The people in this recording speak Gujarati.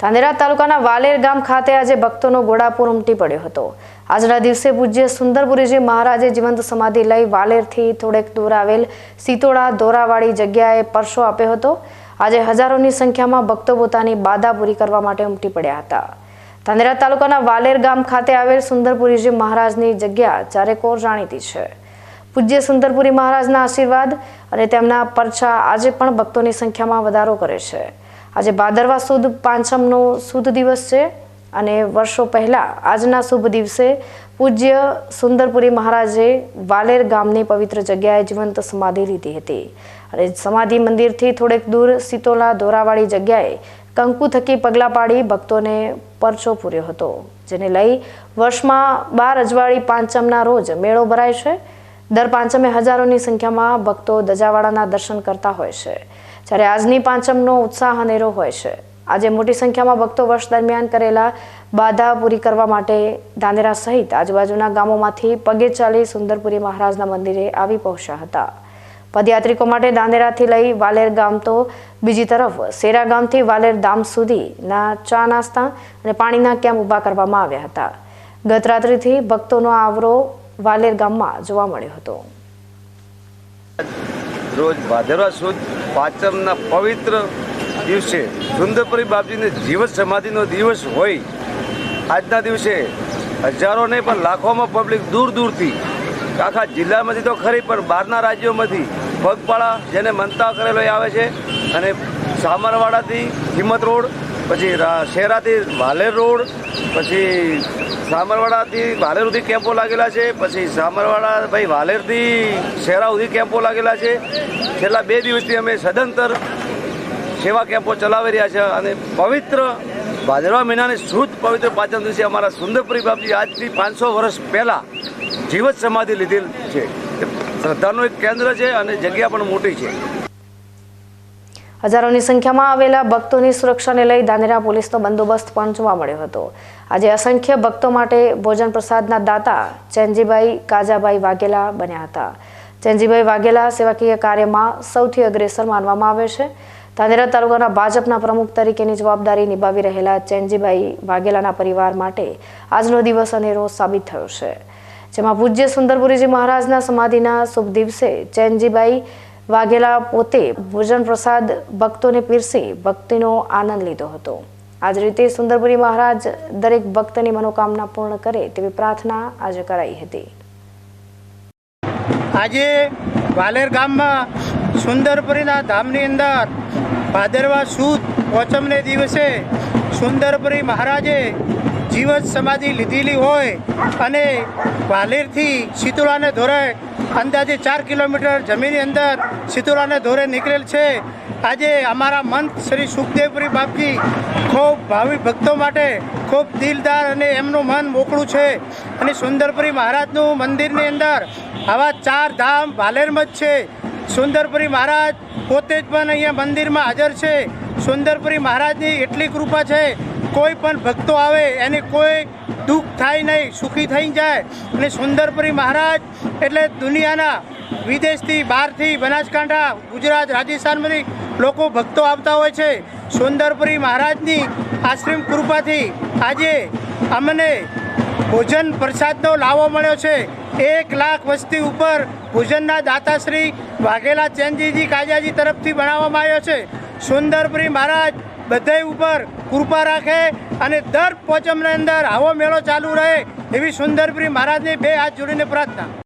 ધાનેરા તાલુકાના વાલેર ગામ ખાતે આજે ભક્તોનો ઘોડાપુર ઉમટી પડ્યો હતો. આજના દિવસે પૂજ્ય સુંદરપુરીજી મહારાજે જીવંત સમાધિ લઈ વાલેરથી થોડેક દૂર આવેલ સીતોડા દોરાવાળી જગ્યાએ પરસો આપ્યો હતો. આજે હજારોની સંખ્યામાં ભક્તો પોતાની બાધા પૂરી કરવા માટે ઉમટી પડ્યા હતા. ધાનેરા તાલુકાના વાલેર ગામ ખાતે આવેલ સુંદરપુરીજી મહારાજની જગ્યા ચારેકોર જાણીતી છે. પૂજ્ય સુંદરપુરી મહારાજના આશીર્વાદ અને તેમના પરછા આજે પણ ભક્તોની સંખ્યામાં વધારો કરે છે. આજે ભાદરવા સુદ પાંચમનો શુભ દિવસ છે અને વર્ષો પહેલાં આજના શુભ દિવસે પૂજ્ય સુંદરપુરી મહારાજે વાલેર ગામની પવિત્ર જગ્યાએ જીવંત સમાધિ લીધી હતી. અને સમાધિ મંદિરથી થોડેક દૂર સીતોલા દોરાવાળી જગ્યાએ કંકુ થકી પગલાં પાડી ભક્તોને પરચો પૂર્યો હતો, જેને લઈ વર્ષમાં બાર અજવાળી પાંચમના રોજ મેળો ભરાય છે. દર પાંચમે હજારોની સંખ્યામાં ભક્તો દજાવાળાના દર્શન કરતા હોય છે. જ્યારે આજની પાંચમનો ઉત્સાહ અનેરો હોય છે. આજે મોટી સંખ્યામાં ભક્તો વર્ષ દરમિયાન કરેલા બાધા પૂરી કરવા માટે ધાનેરા સહિત આજુબાજુના ગામોમાંથી પગે ચાલી સુંદરપુરી મહારાજના મંદિરે આવી પહોંચ્યા હતા. પદયાત્રિકો માટે દાંદેરાથી લઈ વાલેર ગામ તો બીજી તરફ સેરા ગામથી વાલેર ધામ સુધીના ચા નાસ્તા અને પાણીના કેમ્પ ઊભા કરવામાં આવ્યા હતા. ગત રાત્રિથી ભક્તોનો આવરો વાલેર ગામમાં જોવા મળ્યો હતો. રોજ ભાદરવા સુદ પાંચમના પવિત્ર દિવસે સુંદરપુરી બાપજીને જીવત સમાધિનો દિવસ હોય. આજના દિવસે હજારો નહીં, પણ લાખોમાં પબ્લિક દૂર દૂરથી આખા જિલ્લામાંથી તો ખરી, પણ બહારના રાજ્યોમાંથી પગપાળા જેને મનતા કરેલો આવે છે. અને સામરવાડાથી હિંમત રોડ પછી શેરાથી વાલેર રોડ, પછી સામરવાડાથી વાલેર સુધી કેમ્પો લાગેલા છે, પછી સામરવાડા, ભાઈ, વાલેરથી શેરા સુધી કેમ્પો લાગેલા છે. છેલ્લા બે દિવસથી અમે સદંતર સેવા કેમ્પો ચલાવી રહ્યા છે અને પવિત્ર ભાદરવા મહિનાની શુદ્ધ પવિત્ર પાચન દિવસે અમારા સુંદરપુરી બાપજી આજથી પાંચસો વર્ષ પહેલાં જીવત સમાધિ લીધેલ છે. શ્રદ્ધાનું એક કેન્દ્ર છે અને જગ્યા પણ મોટી છે. હજારોની સંખ્યામાં આવેલા ભક્તોની સુરક્ષાને લઈ ધાનેરા પોલીસનો બંદોબસ્ત પણ જોવા મળ્યો હતો. આજે અસંખ્ય ભક્તો માટે ભોજન પ્રસાદના દાતા ચેનજીભાઈ કાજાભાઈ વાઘેલા બન્યા હતા. ચેનજીભાઈ વાઘેલા સેવાકીય કાર્યમાં સૌથી અગ્રેસર માનવામાં આવે છે. ધાનેરા તાલુકાના ભાજપના પ્રમુખ તરીકેની જવાબદારી નિભાવી રહેલા ચેનજીભાઈ વાઘેલાના પરિવાર માટે આજનો દિવસ અનેરો સાબિત થયો છે. જેમાં પૂજ્ય સુંદરપુરીજી મહારાજના સમાધિના શુભ દિવસે ચેનજીભાઈ વાઘેલા પોતે ભોજન પ્રસાદ ભક્તોને પીરસી ભક્તિનો આનંદ લીધો હતો. આ જ રીતે સુંદરપુરી મહારાજ દરેક ભક્તની મનોકામના પૂર્ણ કરે તેવી પ્રાર્થના આજે કરાઈ હતી. આજે વાલેર ગામમાં સુંદરપુરીના ધામની અંદર ભાદરવા સુદ પોચમને દિવસે સુંદરપુરી મહારાજે જીવન સમાધિ લીધેલી હોય અને વાલેરથી શીતળાને ધોરે અંદાજે ચાર કિલોમીટર જમીનની અંદર સિતુરાને ધોરે નીકળેલ છે. આજે અમારા મંત શ્રી સુખદેવપુરી બાપજી ખૂબ ભાવિ ભક્તો માટે ખૂબ દિલદાર અને એમનું મન મોકળું છે. અને સુંદરપુરી મહારાજનું મંદિરની અંદર આવા ચાર ધામ ભાલેરમાં જ છે. સુંદરપુરી મહારાજ પોતે જ પણ અહીંયા મંદિરમાં હાજર છે. સુંદરપુરી મહારાજની એટલી કૃપા છે, કોઈ પણ ભક્તો આવે, એને કોઈ દુઃખ થાય નહીં, સુખી થઈ જાય. અને સુંદરપુરી મહારાજ એટલે દુનિયાના વિદેશથી બહારથી બનાસકાંઠા, ગુજરાત, રાજસ્થાનમાંથી લોકો ભક્તો આવતા હોય છે. સુંદરપુરી મહારાજની આશ્રમ કૃપાથી આજે અમને ભોજન પ્રસાદનો લાવો મળ્યો છે. એક લાખ વસ્તી ઉપર ભોજનના દાતાશ્રી વાઘેલા ચેનજીજી કાજાજી તરફથી બનાવવામાં આવ્યો છે. સુંદરપુરી મહારાજ બધાય ઉપર કૃપા રાખે અને દર પોચમની અંદર આવો મેળો ચાલુ રહે એવી સુંદરપુરી મહારાજની બે હાથ જોડીને પ્રાર્થના.